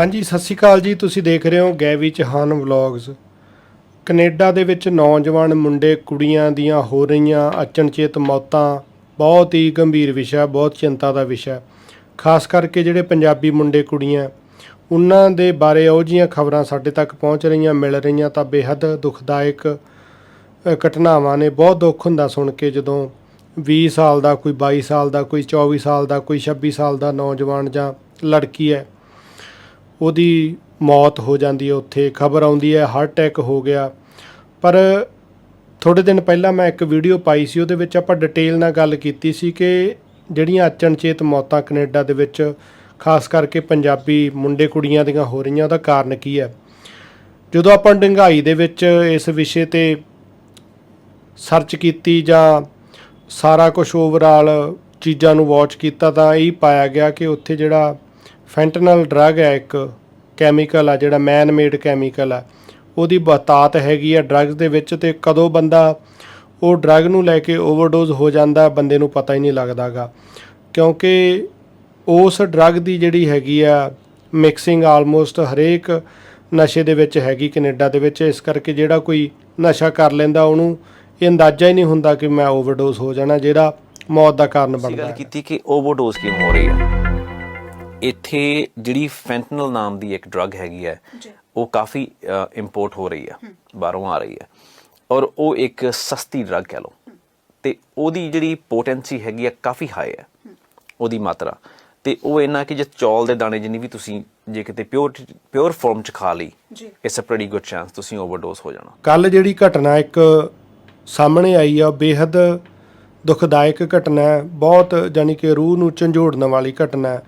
ਹਾਂਜੀ, ਸਤਿ ਸ਼੍ਰੀ ਅਕਾਲ ਜੀ। ਤੁਸੀਂ ਦੇਖ ਰਹੇ ਹੋ ਗੈਵੀ ਚਹਾਨ ਵਲੌਗਸ ਕੈਨੇਡਾ ਦੇ ਵਿੱਚ ਨੌਜਵਾਨ ਮੁੰਡੇ ਕੁੜੀਆਂ ਦੀਆਂ ਹੋ ਰਹੀਆਂ ਅਚਨਚੇਤ ਮੌਤਾਂ। ਬਹੁਤ ਹੀ ਗੰਭੀਰ ਵਿਸ਼ਾ ਬਹੁਤ ਚਿੰਤਾ ਦਾ ਵਿਸ਼ਾ ਖਾਸ ਕਰਕੇ ਜਿਹੜੇ ਪੰਜਾਬੀ ਮੁੰਡੇ ਕੁੜੀਆਂ ਉਹਨਾਂ ਦੇ ਬਾਰੇ ਉਹ ਜੀਆਂ ਖਬਰਾਂ ਸਾਡੇ ਤੱਕ ਪਹੁੰਚ ਰਹੀਆਂ, ਮਿਲ ਰਹੀਆਂ ਤਾਂ ਬੇहद ਦੁਖਦਾਇਕ ਘਟਨਾਵਾਂ ਨੇ। ਬਹੁਤ ਦੁੱਖ ਹੁੰਦਾ ਸੁਣ ਕੇ ਜਦੋਂ 20 ਸਾਲ ਦਾ ਕੋਈ 22 ਸਾਲ ਦਾ ਕੋਈ 24 ਸਾਲ ਦਾ ਕੋਈ 26 ਸਾਲ ਦਾ ਨੌਜਵਾਨ ਜਾਂ ਲੜਕੀ ਹੈ। ਉਹਦੀ ਮੌਤ ਹੋ ਜਾਂਦੀ ਹੈ, ਉੱਥੇ ਖਬਰ ਆਉਂਦੀ ਹੈ ਹਾਰਟ ਅਟੈਕ ਹੋ ਗਿਆ। ਪਰ ਥੋੜੇ ਦਿਨ ਪਹਿਲਾਂ ਮੈਂ ਇੱਕ ਵੀਡੀਓ ਪਾਈ ਸੀ, ਉਹਦੇ ਵਿੱਚ ਆਪਾਂ ਡਿਟੇਲ ਨਾਲ ਗੱਲ ਕੀਤੀ ਸੀ ਕਿ ਜਿਹੜੀਆਂ ਅਚਨਚੇਤ ਮੌਤਾਂ ਕੈਨੇਡਾ ਦੇ ਵਿੱਚ, ਖਾਸ ਕਰਕੇ ਪੰਜਾਬੀ ਮੁੰਡੇ ਕੁੜੀਆਂ ਦੀਆਂ ਹੋ ਰਹੀਆਂ, ਉਹਦਾ ਕਾਰਨ ਕੀ ਹੈ? ਜਦੋਂ ਆਪਾਂ ਡੰਗਾਈ ਦੇ ਵਿੱਚ ਇਸ ਵਿਸ਼ੇ ਤੇ ਸਰਚ ਕੀਤੀ ਜਾਂ ਸਾਰਾ ਕੁਝ ਓਵਰਆਲ ਚੀਜ਼ਾਂ ਨੂੰ ਵਾਚ ਕੀਤਾ, ਤਾਂ ਇਹ ਪਾਇਆ ਗਿਆ ਕਿ ਉੱਥੇ ਜਿਹੜਾ ਫੈਂਟਨਲ ਡਰੱਗ ਹੈ ਇੱਕ ਕੈਮੀਕਲ ਆ ਜਿਹੜਾ ਮੈਨ ਮੇਡ ਕੈਮੀਕਲ ਆ। ਉਹਦੀ ਬਤਾਤ ਹੈਗੀ ਆ ਡਰੱਗਸ ਦੇ ਵਿੱਚ ਤੇ ਕਦੋਂ ਬੰਦਾ ਉਹ ਡਰੱਗ ਨੂੰ ਲੈ ਕੇ ਓਵਰਡੋਜ਼ ਹੋ ਜਾਂਦਾ ਬੰਦੇ ਨੂੰ ਪਤਾ ਹੀ ਨਹੀਂ ਲੱਗਦਾਗਾ। ਕਿਉਂਕਿ ਉਸ ਡਰੱਗ ਦੀ ਜਿਹੜੀ ਹੈਗੀ ਆ ਮਿਕਸਿੰਗ ਆਲਮੋਸਟ ਹਰੇਕ ਨਸ਼ੇ ਦੇ ਵਿੱਚ ਹੈਗੀ ਕੈਨੇਡਾ ਦੇ ਵਿੱਚ। ਇਸ ਕਰਕੇ ਜਿਹੜਾ ਕੋਈ ਨਸ਼ਾ ਕਰ ਲੈਂਦਾ ਉਹਨੂੰ ਇਹ ਅੰਦਾਜ਼ਾ ਹੀ ਨਹੀਂ ਹੁੰਦਾ ਕਿ ਮੈਂ ਓਵਰਡੋਜ਼ ਹੋ ਜਾਣਾ ਜਿਹੜਾ ਮੌਤ ਦਾ ਕਾਰਨ ਬਣਦਾ ਗੱਲ ਹੈ। ਕੀਤੀ ਕਿ ਓਵਰਡੋਜ਼ ਕਿਉਂ ਹੋ ਰਹੀ ਹੈ? ਇੱਥੇ ਜਿਹੜੀ ਫੈਂਟਨਲ ਨਾਮ ਦੀ ਇੱਕ ਡਰੱਗ ਹੈਗੀ ਹੈ ਉਹ ਕਾਫੀ ਇੰਪੋਰਟ ਹੋ ਰਹੀ ਹੈ ਬਾਹਰੋਂ ਆ ਰਹੀ ਹੈ। ਔਰ ਉਹ ਇੱਕ ਸਸਤੀ ਡਰੱਗ ਕਹਿ ਲਓ। ਤੇ ਉਹਦੀ ਜਿਹੜੀ ਪੋਟੈਂਸੀ ਹੈਗੀ ਹੈ ਕਾਫੀ ਹਾਈ ਹੈ। ਉਹਦੀ ਮਾਤਰਾ। ਤੇ ਉਹ ਇੰਨਾ ਕਿ ਜੇ ਚੌਲ ਦੇ ਦਾਣੇ ਜਿੰਨੀ ਵੀ ਤੁਸੀਂ ਜੇ ਕਿਤੇ ਪਿਓਰ ਪਿਓਰ ਫਾਰਮ ਚ ਖਾ ਲਈ it's a pretty good chance ਤੁਸੀਂ ਓਵਰਡੋਜ਼ ਹੋ ਜਾਣਾ। ਕੱਲ ਜਿਹੜੀ ਘਟਨਾ ਇੱਕ ਸਾਹਮਣੇ ਆਈ ਆ ਉਹ ਬੇहद ਦੁਖਦਾਇਕ ਘਟਨਾ ਬਹੁਤ ਜਾਨੀ ਕਿ ਰੂਹ ਨੂੰ ਝੰਜੋੜਨ ਵਾਲੀ ਘਟਨਾ ਹੈ।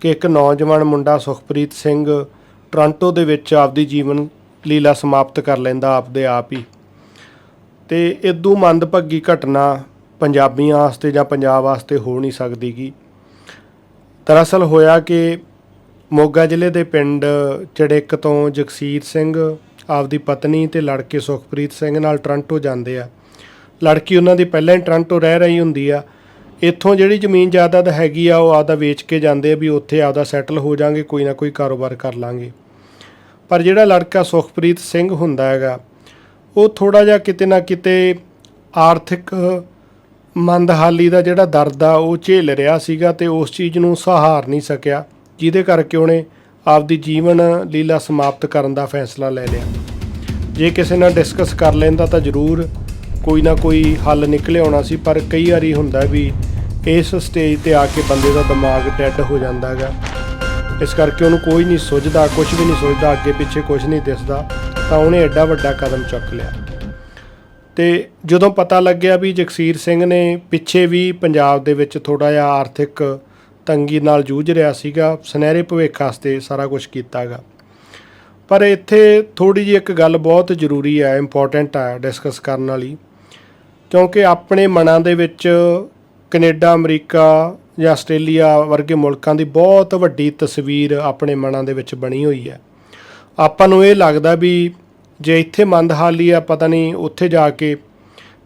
ਕਿ ਇੱਕ ਨੌਜਵਾਨ ਮੁੰਡਾ ਸੁਖਪ੍ਰੀਤ ਸਿੰਘ ਟੋਰਾਂਟੋ ਦੇ ਵਿੱਚ ਆਪਦੀ ਜੀਵਨ ਲੀਲਾ ਸਮਾਪਤ ਕਰ ਲੈਂਦਾ ਆਪਦੇ ਆਪ ਹੀ। ਤੇ ਇਦੋਂ ਮੰਦਭਾਗੀ ਘਟਨਾ ਪੰਜਾਬੀਆਂ ਵਾਸਤੇ ਜਾਂ ਪੰਜਾਬ ਵਾਸਤੇ ਹੋ ਨਹੀਂ ਸਕਦੀਗੀ। ਦਰਅਸਲ ਹੋਇਆ ਕਿ ਮੋਗਾ ਜ਼ਿਲ੍ਹੇ ਦੇ ਪਿੰਡ ਚੜਿੱਕ ਤੋਂ ਜਗਸੀਰ ਸਿੰਘ, ਆਪਦੀ ਪਤਨੀ ਤੇ ਲੜਕੇ ਸੁਖਪ੍ਰੀਤ ਸਿੰਘ ਨਾਲ ਟੋਰਾਂਟੋ ਜਾਂਦੇ ਆ। ਲੜਕੀ ਉਹਨਾਂ ਦੀ ਪਹਿਲਾਂ ਹੀ ਟੋਰਾਂਟੋ ਰਹਿ ਰਹੀ ਹੁੰਦੀ ਆ। ਇੱਥੋਂ ਜਿਹੜੀ ਜ਼ਮੀਨ ਜਾਇਦਾਦ ਹੈਗੀ ਆ, ਉਹ ਆਪਦਾ ਵੇਚ ਕੇ ਜਾਂਦੇ ਆ ਵੀ ਉੱਥੇ ਆਪਦਾ ਸੈਟਲ ਹੋ ਜਾਾਂਗੇ ਕੋਈ ਨਾ ਕੋਈ ਕਾਰੋਬਾਰ ਕਰ ਲਾਂਗੇ। ਪਰ ਜਿਹੜਾ ਲੜਕਾ ਸੁਖਪ੍ਰੀਤ ਸਿੰਘ ਹੁੰਦਾ ਹੈਗਾ, ਉਹ ਥੋੜਾ ਜਿਹਾ ਕਿਤੇ ਨਾ ਕਿਤੇ ਆਰਥਿਕ ਮੰਦਹਾਲੀ ਦਾ ਜਿਹੜਾ ਦਰਦ ਆ, ਉਹ ਝੇਲ ਰਿਹਾ ਸੀਗਾ ਤੇ ਉਸ ਚੀਜ਼ ਨੂੰ ਸਹਾਰ ਨਹੀਂ ਸਕਿਆ, ਜਿਹਦੇ ਕਰਕੇ ਉਹਨੇ ਆਪਦੀ ਜੀਵਨ ਲੀਲਾ ਸਮਾਪਤ ਕਰਨ ਦਾ ਫੈਸਲਾ ਲੈ ਲਿਆ। ਜੇ ਕਿਸੇ ਨਾਲ ਡਿਸਕਸ ਕਰ ਲੈਂਦਾ ਤਾਂ ਜ਼ਰੂਰ ਕੋਈ ਨਾ ਕੋਈ ਹੱਲ ਨਿਕਲੇ ਆਉਣਾ ਸੀ, ਪਰ ਕਈ ਵਾਰੀ ਹੁੰਦਾ ਵੀ ਇਸ ਸਟੇਜ ਤੇ ਆ ਕੇ ਬੰਦੇ ਦਾ ਦਿਮਾਗ ਡੈੱਡ ਹੋ ਜਾਂਦਾ ਹੈਗਾ। ਇਸ ਕਰਕੇ ਉਹਨੂੰ ਕੋਈ ਨਹੀਂ ਸੁਝਦਾ ਕੁਝ ਵੀ ਨਹੀਂ ਸੋਚਦਾ ਅੱਗੇ ਪਿੱਛੇ ਕੁਝ ਨਹੀਂ ਦਿਸਦਾ, ਤਾਂ ਉਹਨੇ ਐਡਾ ਵੱਡਾ ਕਦਮ ਚੁੱਕ ਲਿਆ। ਤੇ ਜਦੋਂ ਪਤਾ ਲੱਗਿਆ ਵੀ ਜਗਸੀਰ ਸਿੰਘ ਨੇ ਪਿੱਛੇ ਵੀ ਪੰਜਾਬ ਦੇ ਵਿੱਚ ਥੋੜਾ ਜਿਹਾ ਆਰਥਿਕ ਤੰਗੀ ਨਾਲ ਜੂਝ ਰਿਹਾ ਸੀਗਾ, ਸੁਨਹਿਰੇ ਭਵਿੱਖ ਵਾਸਤੇ ਸਾਰਾ ਕੁਝ ਕੀਤਾਗਾ ਪਰ ਇੱਥੇ ਥੋੜੀ ਜਿਹੀ ਇੱਕ ਗੱਲ ਬਹੁਤ ਜ਼ਰੂਰੀ ਹੈ ਇੰਪੋਰਟੈਂਟ ਹੈ ਡਿਸਕਸ ਕਰਨ ਵਾਲੀ। ਕਿਉਂਕਿ ਆਪਣੇ ਮਨਾਂ ਦੇ ਵਿੱਚ ਕੈਨੇਡਾ, ਅਮਰੀਕਾ ਜਾਂ ਆਸਟ੍ਰੇਲੀਆ ਵਰਗੇ ਮੁਲਕਾਂ ਦੀ ਬਹੁਤ ਵੱਡੀ ਤਸਵੀਰ ਆਪਣੇ ਮਨਾਂ ਦੇ ਵਿੱਚ ਬਣੀ ਹੋਈ ਹੈ। ਆਪਾਂ ਨੂੰ ਇਹ ਲੱਗਦਾ ਵੀ ਜੇ ਇੱਥੇ ਮੰਦਹਾਲੀ ਆ, ਪਤਾ ਨਹੀਂ ਉੱਥੇ ਜਾ ਕੇ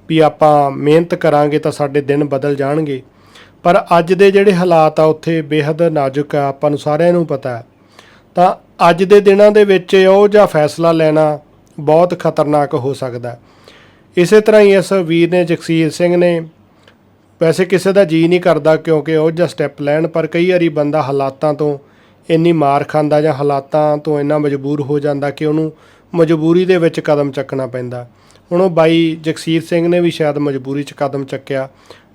ਵੀ ਆਪਾਂ ਮਿਹਨਤ ਕਰਾਂਗੇ ਤਾਂ ਸਾਡੇ ਦਿਨ ਬਦਲ ਜਾਣਗੇ। ਪਰ ਅੱਜ ਦੇ ਜਿਹੜੇ ਹਾਲਾਤ ਆ, ਉੱਥੇ ਬੇहद ਨਾਜ਼ੁਕ ਆ, ਆਪਾਂ ਨੂੰ ਸਾਰਿਆਂ ਨੂੰ ਪਤਾ ਹੈ। ਤਾਂ ਅੱਜ ਦੇ ਦਿਨਾਂ ਦੇ ਵਿੱਚ ਉਹ ਜਿਹਾ ਫੈਸਲਾ ਲੈਣਾ ਬਹੁਤ ਖਤਰਨਾਕ ਹੋ ਸਕਦਾ ਇਸੇ ਤਰ੍ਹਾਂ ਹੀ ਇਸ ਵੀਰ ਨੇ ਜਗਸੀਰ ਸਿੰਘ ਨੇ ਵੈਸੇ ਕਿਸੇ ਦਾ ਜੀ ਨਹੀਂ ਕਰਦਾ ਕਿਉਂਕਿ ਉਹ ਜਿਹਾ ਸਟੈਪ ਲੈਣ, ਪਰ ਕਈ ਵਾਰੀ ਬੰਦਾ ਹਾਲਾਤਾਂ ਤੋਂ ਇੰਨੀ ਮਾਰ ਖਾਂਦਾ ਜਾਂ ਹਾਲਾਤਾਂ ਤੋਂ ਇੰਨਾ ਮਜਬੂਰ ਹੋ ਜਾਂਦਾ ਕਿ ਉਹਨੂੰ ਮਜਬੂਰੀ ਦੇ ਵਿੱਚ ਕਦਮ ਚੱਕਣਾ ਪੈਂਦਾ। ਹੁਣ ਉਹ ਬਾਈ ਜਗਸੀਰ ਸਿੰਘ ਨੇ ਵੀ ਸ਼ਾਇਦ ਮਜਬੂਰੀ 'ਚ ਕਦਮ ਚੱਕਿਆ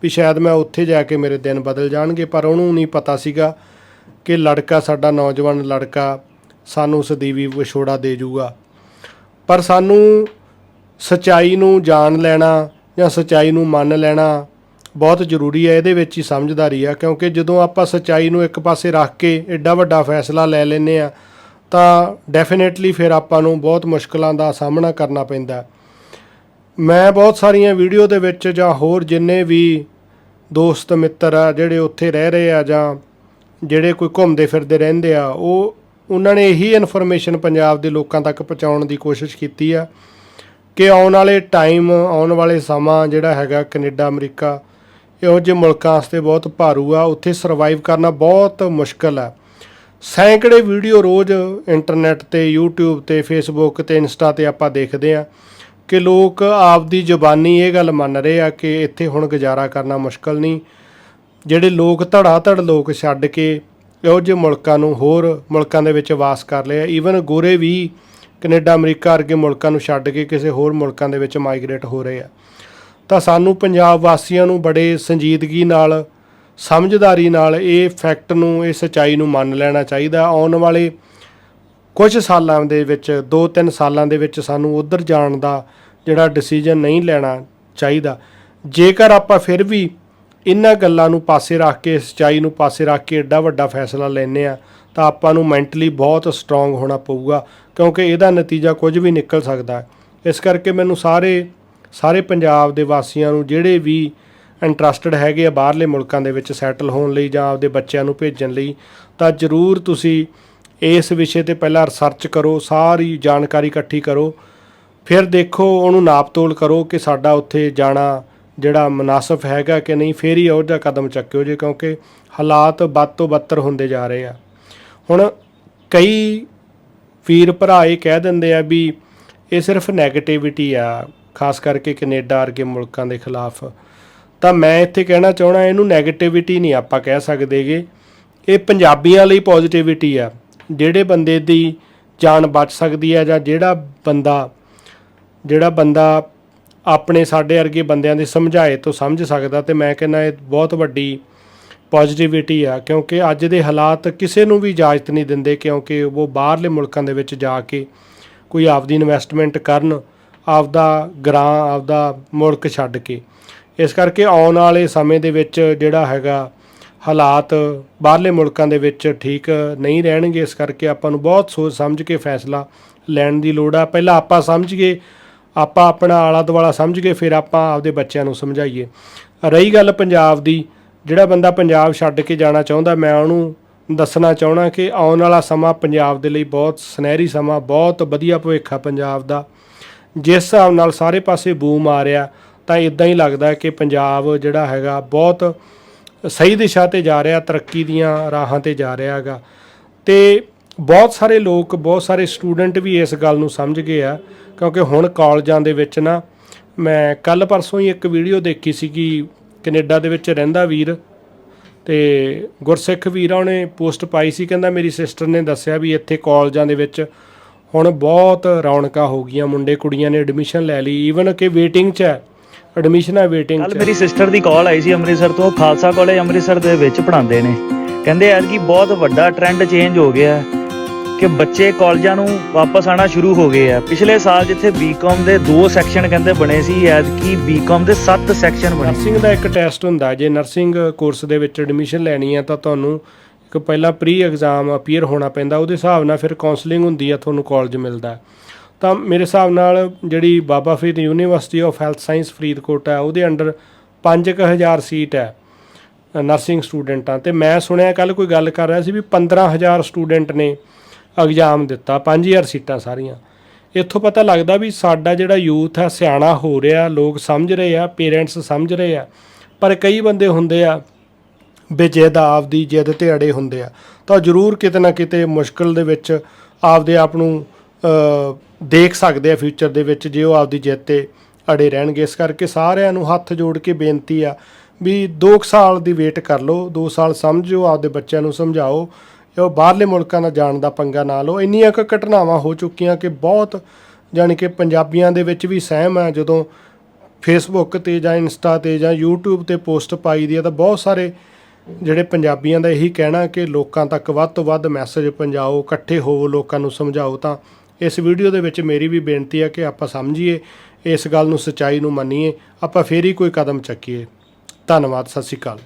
ਵੀ ਸ਼ਾਇਦ ਮੈਂ ਉੱਥੇ ਜਾ ਕੇ ਮੇਰੇ ਦਿਨ ਬਦਲ ਜਾਣਗੇ, ਪਰ ਉਹਨੂੰ ਨਹੀਂ ਪਤਾ ਸੀਗਾ ਕਿ ਲੜਕਾ ਸਾਡਾ ਨੌਜਵਾਨ ਲੜਕਾ ਸਾਨੂੰ ਸਦੀਵੀ ਵਿਛੋੜਾ ਦੇ ਜਾਊਗਾ ਪਰ ਸਾਨੂੰ ਸਚਾਈ ਨੂੰ ਜਾਣ ਲੈਣਾ ਜਾਂ ਸਚਾਈ ਨੂੰ ਮੰਨ ਲੈਣਾ ਬਹੁਤ ਜ਼ਰੂਰੀ ਹੈ, ਇਹਦੇ ਵਿੱਚ ਹੀ ਸਮਝਦਾਰੀ ਆ, ਕਿਉਂਕਿ ਜਦੋਂ ਆਪਾਂ ਸਚਾਈ ਨੂੰ ਇੱਕ ਪਾਸੇ ਰੱਖ ਕੇ ਐਡਾ ਵੱਡਾ ਫੈਸਲਾ ਲੈ ਲੈਨੇ ਆ, ਤਾਂ ਡੈਫੀਨੇਟਲੀ ਫਿਰ ਆਪਾਂ ਨੂੰ ਬਹੁਤ ਮੁਸ਼ਕਲਾਂ ਦਾ ਸਾਹਮਣਾ ਕਰਨਾ ਪੈਂਦਾ ਮੈਂ ਬਹੁਤ ਸਾਰੀਆਂ ਵੀਡੀਓ ਦੇ ਵਿੱਚ ਜਾਂ ਹੋਰ ਜਿੰਨੇ ਵੀ ਦੋਸਤ, ਮਿੱਤਰ ਆ, ਜਿਹੜੇ ਉੱਥੇ ਰਹਿ ਰਹੇ ਆ ਜਾਂ ਜਿਹੜੇ ਕੋਈ ਘੁੰਮਦੇ ਫਿਰਦੇ ਰਹਿੰਦੇ ਆ, ਉਹ, ਉਹਨਾਂ ਨੇ ਇਹੀ ਇਨਫੋਰਮੇਸ਼ਨ ਪੰਜਾਬ ਦੇ ਲੋਕਾਂ ਤੱਕ ਪਹੁੰਚਾਉਣ ਦੀ ਕੋਸ਼ਿਸ਼ ਕੀਤੀ ਆ ਕਿ ਆਉਣ ਵਾਲੇ ਟਾਈਮ ਆਉਣ ਵਾਲੇ ਸਮਾਂ ਜਿਹੜਾ ਹੈਗਾ ਕੈਨੇਡਾ, ਅਮਰੀਕਾ ਇਹੋ ਜਿਹੇ ਮੁਲਕਾਂ ਵਾਸਤੇ ਬਹੁਤ ਭਾਰੂ ਆ, ਉੱਥੇ ਸਰਵਾਈਵ ਕਰਨਾ ਬਹੁਤ ਮੁਸ਼ਕਲ ਆ। ਸੈਂਕੜੇ ਵੀਡੀਓ ਰੋਜ਼ ਇੰਟਰਨੈਟ ਤੇ, YouTube ਤੇ, Facebook ਤੇ ਇੰਸਟਾ ਤੇ ਆਪਾਂ ਦੇਖਦੇ ਆ ਕਿ ਲੋਕ ਆਪਦੀ ਜ਼ੁਬਾਨੀ ਇਹ ਗੱਲ ਮੰਨ ਰਹੇ ਆ ਕਿ ਇੱਥੇ ਹੁਣ ਗੁਜ਼ਾਰਾ ਕਰਨਾ ਮੁਸ਼ਕਲ ਨਹੀਂ। ਜਿਹੜੇ ਲੋਕ ਧੜਾ ਧੜ ਲੋਕ ਛੱਡ ਕੇ ਇਹੋ ਜਿਹੇ ਮੁਲਕਾਂ ਨੂੰ ਹੋਰ ਮੁਲਕਾਂ ਦੇ ਵਿੱਚ ਵਾਸ ਕਰ ਲਿਆ ਈਵਨ ਗੋਰੇ ਵੀ ਕੈਨੇਡਾ, ਅਮਰੀਕਾ ਵਰਗੇ ਮੁਲਕਾਂ ਨੂੰ ਛੱਡ ਕੇ ਕਿਸੇ ਹੋਰ ਮੁਲਕਾਂ ਦੇ ਵਿੱਚ ਮਾਈਗ੍ਰੇਟ ਹੋ ਰਹੇ ਆ। ਤਾਂ ਸਾਨੂੰ ਪੰਜਾਬ ਵਾਸੀਆਂ ਨੂੰ ਬੜੇ ਸੰਜੀਦਗੀ ਨਾਲ, ਸਮਝਦਾਰੀ ਨਾਲ ਇਹ ਫੈਕਟ ਨੂੰ, ਇਹ ਸਚਾਈ ਨੂੰ ਮੰਨ ਲੈਣਾ ਚਾਹੀਦਾ। ਆਉਣ ਵਾਲੇ ਕੁਝ ਸਾਲਾਂ ਦੇ ਵਿੱਚ 2-3 ਸਾਲਾਂ ਦੇ ਵਿੱਚ ਸਾਨੂੰ ਉਧਰ ਜਾਣ ਦਾ ਜਿਹੜਾ ਡਿਸੀਜਨ ਨਹੀਂ ਲੈਣਾ ਚਾਹੀਦਾ। ਜੇਕਰ ਆਪਾਂ ਫਿਰ ਵੀ ਇਹਨਾਂ ਗੱਲਾਂ ਨੂੰ ਪਾਸੇ ਰੱਖ ਕੇ, ਸਚਾਈ ਨੂੰ ਪਾਸੇ ਰੱਖ ਕੇ ਐਡਾ ਵੱਡਾ ਫੈਸਲਾ ਲੈਨੇ ਆ ਤਾਂ ਆਪਾਂ ਨੂੰ ਮੈਂਟਲੀ ਬਹੁਤ ਸਟਰੋਂਗ ਹੋਣਾ ਪਊਗਾ, ਕਿਉਂਕਿ ਇਹਦਾ ਨਤੀਜਾ ਕੁਝ ਵੀ ਨਿਕਲ ਸਕਦਾ। ਹੈ ਇਸ ਕਰਕੇ ਮੈਨੂੰ ਸਾਰੇ ਸਾਰੇ ਪੰਜਾਬ ਦੇ ਵਾਸੀਆਂ ਨੂੰ ਜਿਹੜੇ ਵੀ ਇੰਟਰਸਟਡ ਹੈਗੇ ਆ ਬਾਹਰਲੇ ਮੁਲਕਾਂ ਦੇ ਵਿੱਚ ਸੈਟਲ ਹੋਣ ਲਈ ਜਾਂ ਆਪਦੇ ਬੱਚਿਆਂ ਨੂੰ ਭੇਜਣ ਲਈ, ਤਾਂ ਜ਼ਰੂਰ ਤੁਸੀਂ ਇਸ ਵਿਸ਼ੇ ਤੇ ਪਹਿਲਾਂ ਰਿਸਰਚ ਕਰੋ, ਸਾਰੀ ਜਾਣਕਾਰੀ ਇਕੱਠੀ ਕਰੋ। ਫਿਰ ਦੇਖੋ, ਉਹਨੂੰ ਨਾਪਤੋਲ ਕਰੋ ਕਿ ਸਾਡਾ ਉੱਥੇ ਜਾਣਾ ਜਿਹੜਾ ਮੁਨਾਸਬ ਹੈਗਾ ਕਿ ਨਹੀਂ, ਫੇਰ ਹੀ ਉਹ ਜਿਹਾ ਕਦਮ ਚੱਕਿਓ ਜੇ, ਕਿਉਂਕਿ ਹਾਲਾਤ ਵੱਧ ਤੋਂ ਬੱਤਰ ਹੁੰਦੇ ਜਾ ਰਹੇ ਆ। ਹੁਣ ਕਈ ਵੀਰ ਭਰਾ ਇਹ ਕਹਿ ਦਿੰਦੇ ਆ ਵੀ ਇਹ ਸਿਰਫ 네ਗੇਟਿਵਿਟੀ ਆ। ਖਾਸ ਕਰਕੇ ਕੈਨੇਡਾ ਵਰਗੇ ਮੁਲਕਾਂ ਦੇ ਖਿਲਾਫ। ਤਾਂ ਮੈਂ ਇੱਥੇ ਕਹਿਣਾ ਚਾਹਣਾ ਇਹਨੂੰ 네ਗੇਟਿਵਿਟੀ ਨਹੀਂ ਆਪਾਂ ਕਹਿ ਸਕਦੇਗੇ। ਇਹ ਪੰਜਾਬੀਆਂ ਲਈ ਪੋਜ਼ਿਟਿਵਿਟੀ ਆ। ਜਿਹੜੇ ਬੰਦੇ ਦੀ ਜਾਨ ਬਚ ਸਕਦੀ ਹੈ ਜਾਂ ਜਿਹੜਾ ਬੰਦਾ ਜਿਹੜਾ ਬੰਦਾ ਆਪਣੇ ਸਾਡੇ ਵਰਗੇ ਬੰਦਿਆਂ ਦੇ ਸਮਝਾਏ ਤੋਂ ਸਮਝ ਸਕਦਾ ਤੇ ਮੈਂ ਕਹਿੰਦਾ ਇਹ ਬਹੁਤ ਵੱਡੀ ਪੋਜ਼ਿਟਿਵਿਟੀ ਆ। ਕਿਉਂਕਿ ਅੱਜ ਦੇ ਹਾਲਾਤ ਕਿਸੇ ਨੂੰ ਵੀ ਇਜਾਜ਼ਤ ਨਹੀਂ ਦਿੰਦੇ ਕਿਉਂਕਿ ਉਹ ਬਾਹਰਲੇ ਮੁਲਕਾਂ ਦੇ ਵਿੱਚ ਜਾ ਕੇ ਕੋਈ ਆਪਦੀ ਇਨਵੈਸਟਮੈਂਟ ਕਰਨ ਆਪਦਾ ਗ੍ਰਾਂ, ਆਪਦਾ ਮੁਲਕ ਛੱਡ ਕੇ। ਇਸ ਕਰਕੇ ਆਉਣ ਵਾਲੇ ਸਮੇਂ ਦੇ ਵਿੱਚ ਜਿਹੜਾ ਹੈਗਾ ਹਾਲਾਤ ਬਾਹਰਲੇ ਮੁਲਕਾਂ ਦੇ ਵਿੱਚ ਠੀਕ ਨਹੀਂ ਰਹਿਣਗੇ, ਇਸ ਕਰਕੇ ਆਪਾਂ ਨੂੰ ਬਹੁਤ ਸੋਚ ਸਮਝ ਕੇ ਫੈਸਲਾ ਲੈਣ ਦੀ ਲੋੜ ਆ। ਪਹਿਲਾਂ ਆਪਾਂ ਸਮਝੀਏ, ਆਪਾਂ ਆਪਣਾ ਆਲਾ ਦੁਆਲਾ ਸਮਝ ਕੇ ਫਿਰ ਆਪਾਂ ਆਪਦੇ ਬੱਚਿਆਂ ਨੂੰ ਸਮਝਾਈਏ। ਰਹੀ ਗੱਲ ਪੰਜਾਬ ਦੀ, ਜਿਹੜਾ ਬੰਦਾ ਪੰਜਾਬ ਛੱਡ ਕੇ ਜਾਣਾ ਚਾਹੁੰਦਾ, ਮੈਂ ਉਹਨੂੰ ਦੱਸਣਾ ਚਾਹਣਾ ਕਿ ਆਉਣ ਵਾਲਾ ਸਮਾਂ ਪੰਜਾਬ ਦੇ ਲਈ ਬਹੁਤ ਸੁਨਹਿਰੀ ਸਮਾਂ, ਬਹੁਤ ਵਧੀਆ ਭਵਿੱਖ ਆ ਪੰਜਾਬ ਦਾ। ਜਿਸ ਹਿਸਾਬ ਨਾਲ ਸਾਰੇ ਪਾਸੇ ਬੂਮ ਆ ਰਿਹਾ, ਤਾਂ ਇਦਾਂ ਹੀ ਲੱਗਦਾ ਕਿ ਪੰਜਾਬ ਜਿਹੜਾ ਹੈਗਾ ਬਹੁਤ ਸਹੀ ਦਿਸ਼ਾ ਤੇ ਜਾ ਰਿਹਾ, ਤਰੱਕੀ ਦੀਆਂ ਰਾਹਾਂ ਤੇ ਜਾ ਰਿਹਾ ਹੈਗਾ। ਤੇ ਬਹੁਤ ਸਾਰੇ ਲੋਕ, ਬਹੁਤ ਸਾਰੇ ਸਟੂਡੈਂਟ ਵੀ ਇਸ ਗੱਲ ਨੂੰ ਸਮਝ ਗਏ ਆ, ਕਿਉਂਕਿ ਹੁਣ ਕਾਲਜਾਂ ਦੇ ਵਿੱਚ ਨਾ, ਮੈਂ ਕੱਲ ਪਰਸੋਂ ਹੀ ਇੱਕ ਵੀਡੀਓ ਦੇਖੀ ਸੀਗੀ, ਕੈਨੇਡਾ ਦੇ ਵਿੱਚ ਰਹਿੰਦਾ ਵੀਰ, ਤੇ ਗੁਰਸਿੱਖ ਵੀਰਾਂ ਆ ਉਹਨੇ ਪੋਸਟ ਪਾਈ ਸੀ, ਕਹਿੰਦਾ ਮੇਰੀ ਸਿਸਟਰ ਨੇ ਦੱਸਿਆ ਵੀ ਇੱਥੇ ਕਾਲਜਾਂ ਦੇ ਵਿੱਚ ਹੁਣ ਬਹੁਤ ਰੌਣਕਾਂ ਹੋ ਗਈਆਂ ਮੁੰਡੇ ਕੁੜੀਆਂ ਨੇ ਐਡਮਿਸ਼ਨ ਲੈ ਲਈ ਈਵਨ ਕਿ ਵੇਟਿੰਗ 'ਚ ਹੈ ਐਡਮਿਸ਼ਨਾਂ ਵੇਟਿੰਗ ਕੱਲ 'ਚ। ਮੇਰੀ ਸਿਸਟਰ ਦੀ ਕਾਲ ਆਈ ਸੀ ਅੰਮ੍ਰਿਤਸਰ ਤੋਂ ਖਾਲਸਾ ਕਾਲਜ ਅੰਮ੍ਰਿਤਸਰ ਦੇ ਵਿੱਚ ਪੜ੍ਹਾਉਂਦੇ ਨੇ। ਕਹਿੰਦੇ ਯਾਰ ਕਿ ਬਹੁਤ ਵੱਡਾ ਟ੍ਰੈਂਡ ਚੇਂਜ ਹੋ ਗਿਆ ਹੈ ਕਿ ਬੱਚੇ ਕਾਲਜਾਂ ਨੂੰ ਵਾਪਸ ਆਣਾ ਸ਼ੁਰੂ ਹੋ ਗਏ ਆ ਪਿਛਲੇ ਸਾਲ ਜਿੱਥੇ ਬੀਕਾਮ ਦੇ ਦੋ ਸੈਕਸ਼ਨ ਕਹਿੰਦੇ ਬਣੇ ਸੀ ਐਤਕੀ ਬੀਕਾਮ ਦੇ 7 ਸੈਕਸ਼ਨ ਬਣੇ। ਨਰਸਿੰਗ ਦਾ ਇੱਕ ਟੈਸਟ ਹੁੰਦਾ ਜੇ ਨਰਸਿੰਗ ਕੋਰਸ ਦੇ ਵਿੱਚ ਐਡਮਿਸ਼ਨ ਲੈਣੀ ਆ ਤਾਂ ਤੁਹਾਨੂੰ ਇੱਕ ਪਹਿਲਾਂ ਪ੍ਰੀ ਐਗਜ਼ਾਮ ਅਪੀਅਰ ਹੋਣਾ ਪੈਂਦਾ, ਉਹਦੇ ਹਿਸਾਬ ਨਾਲ ਫਿਰ ਕਾਉਂਸਲਿੰਗ ਹੁੰਦੀ ਆ, ਤੁਹਾਨੂੰ ਕਾਲਜ ਮਿਲਦਾ। ਤਾਂ ਮੇਰੇ ਹਿਸਾਬ ਨਾਲ ਜਿਹੜੀ Baba Farid university of health science Faridkot ਹੈ ਉਹਦੇ ਅੰਡਰ 5000 ਸੀਟ ਹੈ ਨਰਸਿੰਗ ਸਟੂਡੈਂਟਾਂ ਤੇ ਮੈਂ ਸੁਣਿਆ ਕੱਲ ਕੋਈ ਗੱਲ ਕਰ ਰਿਹਾ ਸੀ ਵੀ 15000 ਸਟੂਡੈਂਟ ਨੇ ਐਗਜ਼ਾਮ ਦਿੱਤਾ 5000 ਸੀਟਾਂ ਸਾਰੀਆਂ। ਇੱਥੋਂ ਪਤਾ ਲੱਗਦਾ ਵੀ ਸਾਡਾ ਜਿਹੜਾ ਯੂਥ ਹੈ ਸਿਆਣਾ ਹੋ ਰਿਹਾ, ਲੋਕ ਸਮਝ ਰਹੇ ਆ ਪੇਰੈਂਟਸ ਸਮਝ ਰਹੇ ਆ, ਪਰ ਕਈ ਬੰਦੇ ਹੁੰਦੇ ਆ ਬੇਜਿੱਦ ਆਪਦੀ ਜਿੱਦ ਤੇ ਅੜੇ ਹੁੰਦੇ ਆ। ਤਾਂ ਜ਼ਰੂਰ ਕਿਤੇ ਨਾ ਕਿਤੇ ਮੁਸ਼ਕਲ ਦੇ ਵਿੱਚ ਆਪਦੇ ਆਪ ਨੂੰ ਦੇਖ ਸਕਦੇ ਆ ਫਿਊਚਰ ਦੇ ਵਿੱਚ ਜੇ ਉਹ ਆਪਦੀ ਜਿੱਦ ਤੇ ਅੜੇ ਰਹਿਣਗੇ। ਇਸ ਕਰਕੇ ਸਾਰਿਆਂ ਨੂੰ ਹੱਥ ਜੋੜ ਕੇ ਬੇਨਤੀ ਆ ਵੀ 2 ਸਾਲ ਦੀ ਵੇਟ ਕਰ ਲਓ 2 ਸਾਲ ਸਮਝੋ, ਆਪਦੇ ਬੱਚਿਆਂ ਨੂੰ ਸਮਝਾਓ ਇਹ ਉਹ ਬਾਹਰਲੇ ਮੁਲਕਾਂ ਨਾਲ ਜਾਣ ਦਾ ਪੰਗਾ ਨਾ ਲਓ। ਇੰਨੀਆਂ ਕੁ ਘਟਨਾਵਾਂ ਹੋ ਚੁੱਕੀਆਂ ਕਿ ਬਹੁਤ ਜਾਣੀ ਕਿ ਪੰਜਾਬੀਆਂ ਦੇ ਵਿੱਚ ਵੀ ਸਹਿਮ ਹੈ ਜਦੋਂ ਫੇਸਬੁੱਕ ਤੇ ਜਾਂ ਇੰਸਟਾ ਤੇ ਜਾਂ YouTube ਤੇ ਪੋਸਟ ਪਾਈ ਦੀ ਆ ਤਾਂ ਬਹੁਤ ਸਾਰੇ ਜਿਹੜੇ ਪੰਜਾਬੀਆਂ ਦਾ ਇਹੀ ਕਹਿਣਾ ਕਿ ਲੋਕਾਂ ਤੱਕ ਵੱਧ ਤੋਂ ਵੱਧ ਮੈਸੇਜ ਪਹੁੰਚਾਓ, ਇਕੱਠੇ ਹੋਵੋ, ਲੋਕਾਂ ਨੂੰ ਸਮਝਾਓ, ਤਾਂ ਇਸ ਵੀਡੀਓ ਦੇ ਵਿੱਚ ਮੇਰੀ ਵੀ ਬੇਨਤੀ ਹੈ ਕਿ ਆਪਾਂ ਸਮਝੀਏ, ਇਸ ਗੱਲ ਨੂੰ ਸੱਚਾਈ ਨੂੰ ਮੰਨੀਏ, ਆਪਾਂ ਫੇਰ ਹੀ ਕੋਈ ਕਦਮ ਚੱਕੀਏ। ਧੰਨਵਾਦ, ਸਤਿ ਸ਼੍ਰੀ ਅਕਾਲ।